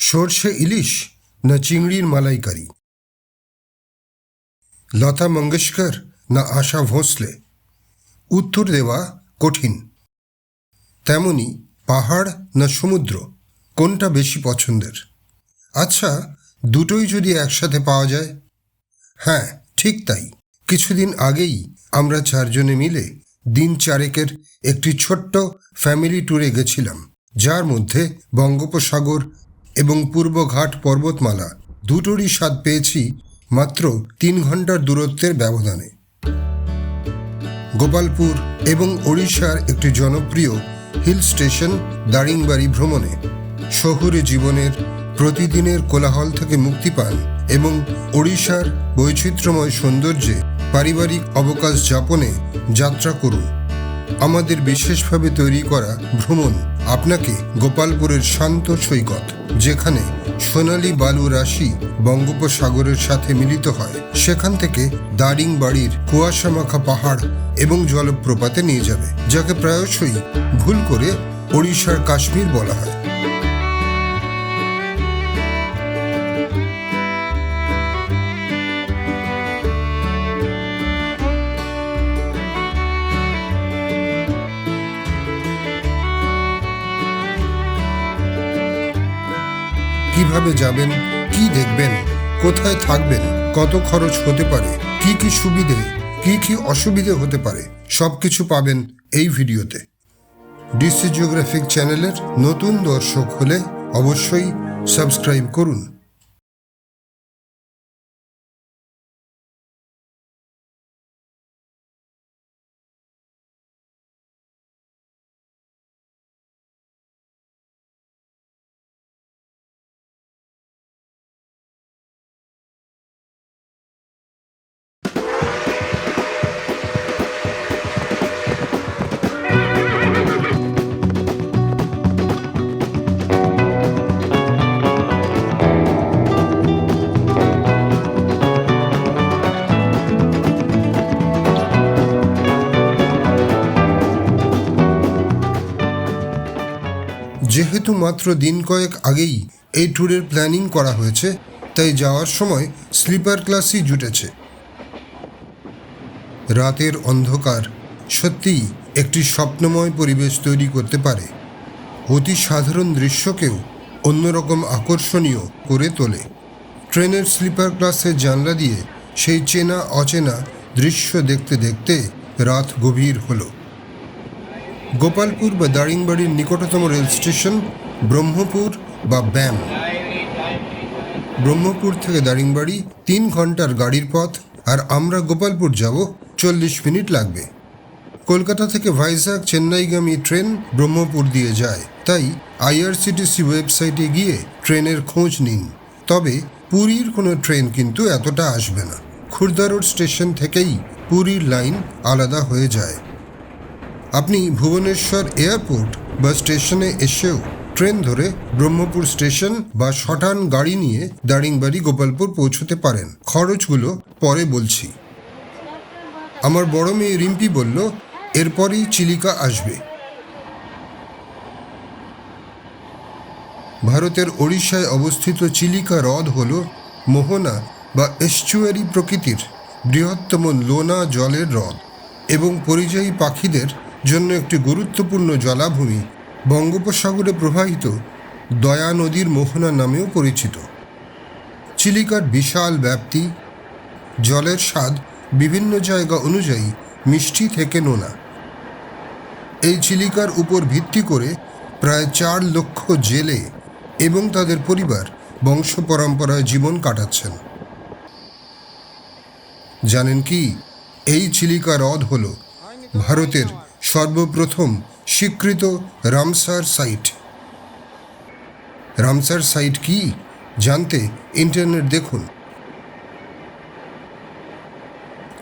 সর্ষে ইলিশ না চিংড়ির মালাইকারি? লতা মঙ্গেশকর না আশা ভোঁসলে? উত্তর দেওয়া কঠিন। তেমনি পাহাড় না সমুদ্র, কোনটা বেশি পছন্দের? আচ্ছা দুটোই যদি একসাথে পাওয়া যায়? হ্যাঁ ঠিক তাই। কিছুদিন আগেই আমরা চারজনে মিলে দিন চারেকের একটি ছোট্ট ফ্যামিলি ট্যুরে গেছিলাম, যার মধ্যে বঙ্গোপসাগর এবং পূর্বঘাট পর্বতমালা দুটোরই স্বাদ পেয়েছি মাত্র তিন ঘণ্টার দূরত্বের ব্যবধানে। গোপালপুর এবং ওড়িশার একটি জনপ্রিয় হিল স্টেশন দারিংবাড়ি ভ্রমণে শহুরে জীবনের প্রতিদিনের কোলাহল থেকে মুক্তি পান এবং ওড়িশার বৈচিত্র্যময় সৌন্দর্যে পারিবারিক অবকাশ যাপনে যাত্রা করুন। আমাদের বিশেষভাবে তৈরি করা ভ্রমণ আপনাকে গোপালপুরের শান্ত সৈকত, যেখানে সোনালি বালু রাশি বঙ্গোপসাগরের সাথে মিলিত হয়। সেখান থেকে দারিংবাড়ির কুয়াশামাখা পাহাড় এবং জলপ্রপাতে নিয়ে যাবে, যাকে প্রায়শই ভুল করে ওড়িশার কাশ্মীর বলা হয়। কীভাবে যাবেন, কি দেখবেন, কোথায় থাকবেন, কত খরচ হতে পারে, কি কি সুবিধে, কি কি অসুবিধে হতে পারে সব কিছু পাবেন এই ভিডিওতে। ডিসি জিওগ্রাফিক চ্যানেলের নতুন দর্শক হলে অবশ্যই সাবস্ক্রাইব করুন। যেহেতু মাত্র দিন কয়েক আগেই এই ট্যুরের প্ল্যানিং করা হয়েছে, তাই যাওয়ার সময় স্লিপার ক্লাসই জুটেছে। রাতের অন্ধকার সত্যিই একটি স্বপ্নময় পরিবেশ তৈরি করতে পারে। অতি সাধারণ দৃশ্যকেও অন্যরকম আকর্ষণীয় করে তোলে। ট্রেনের স্লিপার ক্লাসের জানলা দিয়ে সেই চেনা অচেনা দৃশ্য দেখতে দেখতে রাত গভীর হলো। গোপালপুর বা দারিংবাড়ির নিকটতম রেল স্টেশন, ব্রহ্মপুর বা ব্যাম। ব্রহ্মপুর থেকে দারিংবাড়ি তিন ঘণ্টার গাড়ির পথ আর আমরা গোপালপুর যাব চল্লিশ মিনিট লাগবে। কলকাতা থেকে ভাইজাগ চেন্নাইগামী ট্রেন ব্রহ্মপুর দিয়ে যায়। তাই আইআরসিটিসি ওয়েবসাইটে গিয়ে ট্রেনের খোঁজ নিন। তবে পুরীর কোনো ট্রেন কিন্তু এতটা আসবে না। খুর্দা রোড স্টেশন থেকেই পুরীর লাইন আলাদা হয়ে যায়। আপনি ভুবনেশ্বর এয়ারপোর্ট বা স্টেশনে এসেও ট্রেন ধরে ব্রহ্মপুর স্টেশন বা শটান গাড়ি নিয়ে দারিংবাড়ি গোপালপুর পৌঁছতে পারেন। খরচগুলো পরে বলছি। আমার বড় মেয়ে রিম্পি বলল, এরপরই চিলিকা আসবে। ভারতের ওড়িশায় অবস্থিত চিলিকা হ্রদ হল মোহনা বা এস্চুয়ারি প্রকৃতির বৃহত্তম লোনা জলের হ্রদ এবং পরিযায়ী পাখিদের জন্য একটি গুরুত্বপূর্ণ জলাভূমি বঙ্গোপসাগরে প্রবাহিত দয়া নদীর মোহনা নামেও পরিচিত। চিলিকার বিশাল ব্যাপ্তি, জলের স্বাদ বিভিন্ন জায়গা অনুযায়ী মিষ্টি থেকে নোনা। এই চিলিকার উপর ভিত্তি করে প্রায় চার লক্ষ জেলে এবং তাদের পরিবার বংশ পরম্পরায় জীবন কাটাচ্ছেন। জানেন কি? এই চিলিকা হ্রদ হল ভারতের সর্বপ্রথম স্বীকৃত রামসার সাইট। রামসার সাইট কি? জানতে ইন্টারনেট দেখুন।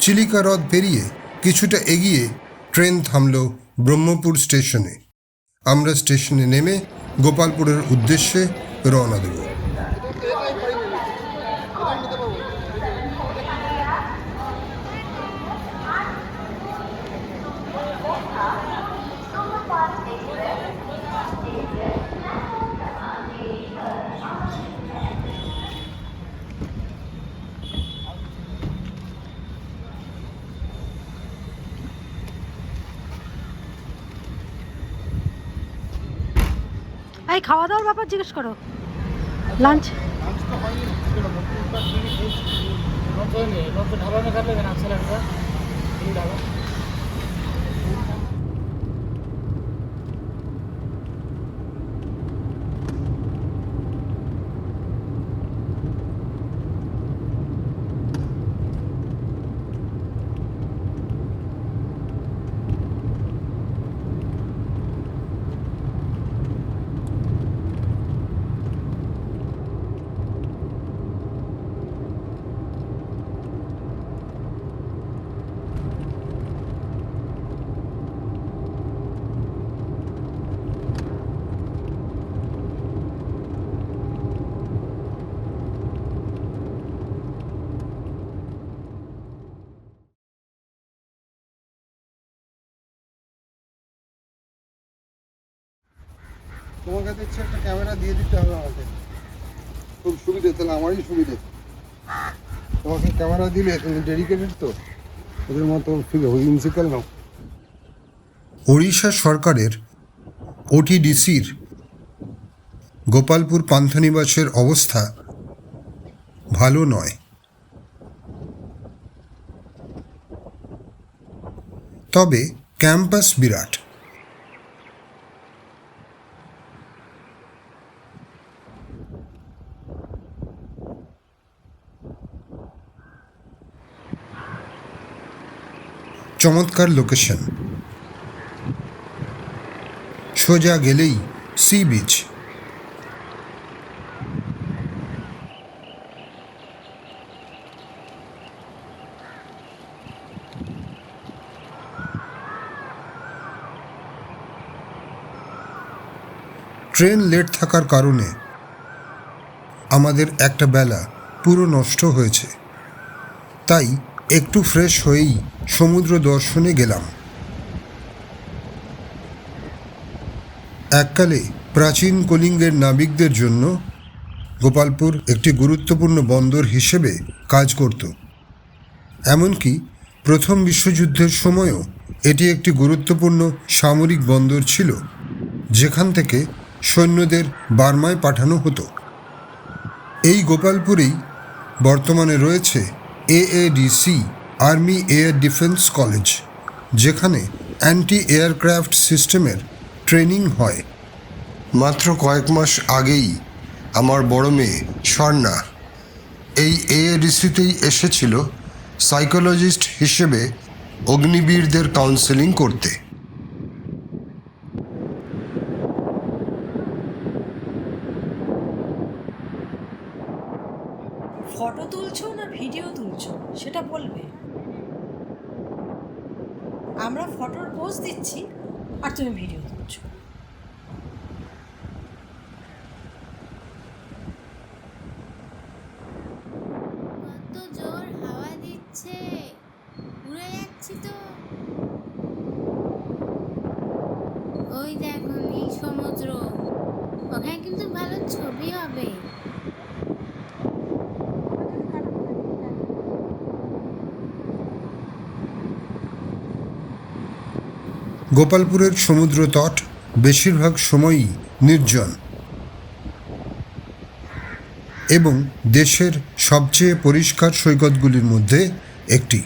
চিলিকা হ্রদ পেরিয়ে কিছুটা এগিয়ে ট্রেন থামল ব্রহ্মপুর স্টেশনে। আমরা স্টেশনে নেমে গোপালপুরের উদ্দেশ্যে রওনা দেব। ভাই খাওয়া দাওয়ার ব্যাপার জিজ্ঞেস করো। লাঞ্চ হয়নি তোমার কাছে ইচ্ছে একটা ক্যামেরা দিয়ে দিতে হবে আমাকে। খুব সুবিধে তাহলে আমারই সুবিধে। তোমাকে ক্যামেরা দিলে তুমি ডেডিকেটেড তো? ওদের মতো ইনসিকাল নাও। ওড়িশা সরকারের ওটিডিসির গোপালপুর পান্থনিবাসের অবস্থা ভালো নয়। তবে ক্যাম্পাস বিরাট। চমৎকার লোকেশন সোজা গেলেই সি বিচ ট্রেন লেট থাকার কারণে আমাদের একটা বেলা পুরো নষ্ট হয়েছে। তাই একটু ফ্রেশ হয়েই সমুদ্র দর্শনে গেলাম। এককালে প্রাচীন কলিঙ্গের নাবিকদের জন্য গোপালপুর একটি গুরুত্বপূর্ণ বন্দর হিসেবে কাজ করত। এমনকি প্রথম বিশ্বযুদ্ধের সময়ও এটি একটি গুরুত্বপূর্ণ সামরিক বন্দর ছিল, যেখান থেকে সৈন্যদের বার্মায় পাঠানো হতো। এই গোপালপুরেই বর্তমানে রয়েছে AADC army air defence college যেখানে অ্যান্টি এয়ারক্রাফট সিস্টেমের ট্রেনিং হয়। মাত্র কয়েক মাস আগেই আমার বড় মেয়ে স্বর্ণা এই এএডিসিতেই এসেছিল সাইকোলজিস্ট হিসেবে অগ্নিবীরদের কাউন্সেলিং করতে ফটো তুলছো না ভিডিও তুলছো সেটা বলবে আমরা ফটোর পোস্ট দিচ্ছি আর তুমি ভিডিও তুলছো কত জোর হাওয়া দিচ্ছে উড়ে যাচ্ছি তো ওই দেখো নীল সমুদ্র ওখানে কিন্তু ভালো ছবি হবে গোপালপুরের সমুদ্র তট বেশিরভাগ সময়ই নির্জন এবং দেশের সবচেয়ে পরিষ্কার সৈকতগুলির মধ্যে একটি।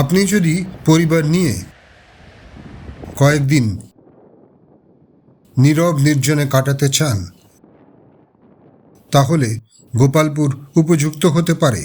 আপনি যদি পরিবার নিয়ে কয়েকদিন নীরব নির্জনে কাটাতে চান, তাহলে গোপালপুর উপযুক্ত হতে পারে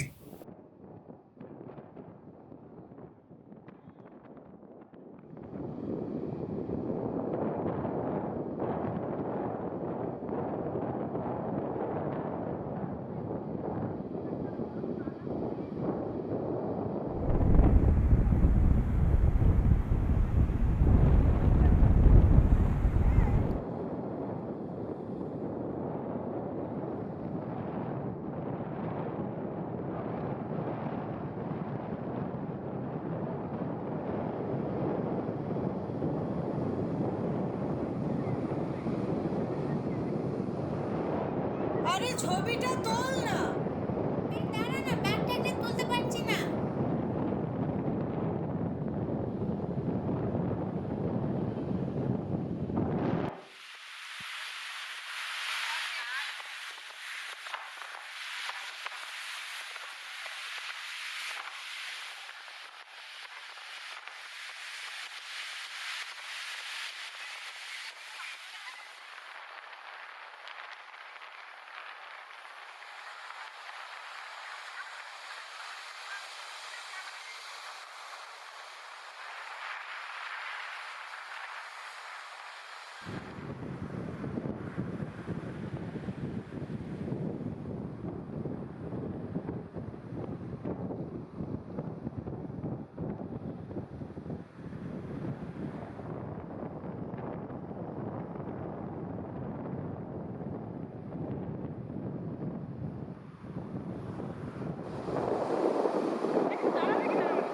আরে ছবিটা তোল না।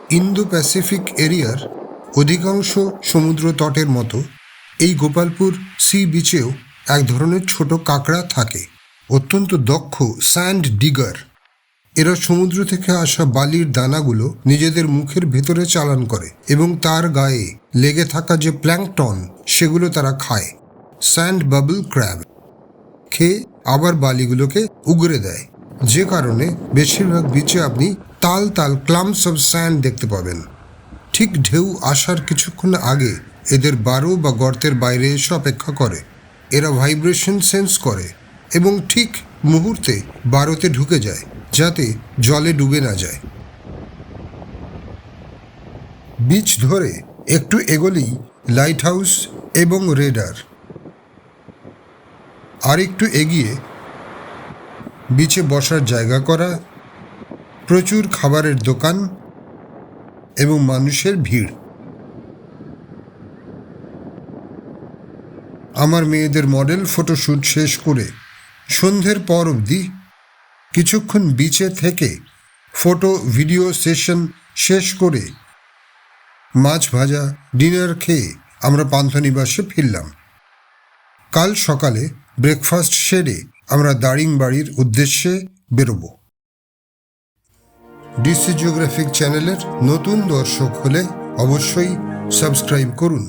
ইন্দো প্যাসিফিক এরিয়ার অধিকাংশ সমুদ্র তটের মতো, এই গোপালপুর সি বিচেও এক ধরনের ছোট কাঁকড়া থাকে, অত্যন্ত দক্ষ স্যান্ড ডিগার। এরা সমুদ্র থেকে আসা বালির দানাগুলো নিজেদের মুখের ভেতরে চালান করে এবং তার গায়ে লেগে থাকা যে প্ল্যাঙ্কটন সেগুলো তারা খায়। স্যান্ড বাবল ক্র্যাব খেয়ে আবার বালিগুলোকে উগরে দেয়। যে কারণে বেশিরভাগ বিচে আপনি তাল তাল ক্লামস অব স্যান্ড দেখতে পাবেন। ঠিক ঢেউ আসার কিছুক্ষণ আগে এদের বারো বা গর্তের বাইরে এসে অপেক্ষা করে। এরা ভাইব্রেশন সেন্স করে এবং ঠিক মুহূর্তে বারোতে ঢুকে যায়, যাতে জলে ডুবে না যায়। বিচ ধরে একটু এগোলেই লাইট হাউস এবং রেডার আর একটু এগিয়ে বিচে বসার জায়গা করা, প্রচুর খাবারের দোকান এবং মানুষের ভিড়। আমার মেয়েদের মডেল ফটোশ্যুট শেষ করে সন্ধ্যের পর অবধি কিছুক্ষণ বিচে থেকে ফটো ভিডিও সেশন শেষ করে মাছ ভাজা, ডিনার খেয়ে আমরা পান্থনিবাসে ফিরলাম। কাল সকালে ব্রেকফাস্ট সেরে আমরা দারিং বাড়ির উদ্দেশ্যে বেরোব। ডিসি জিওগ্রাফিক চ্যানেলের নতুন দর্শক হলে অবশ্যই সাবস্ক্রাইব করুন।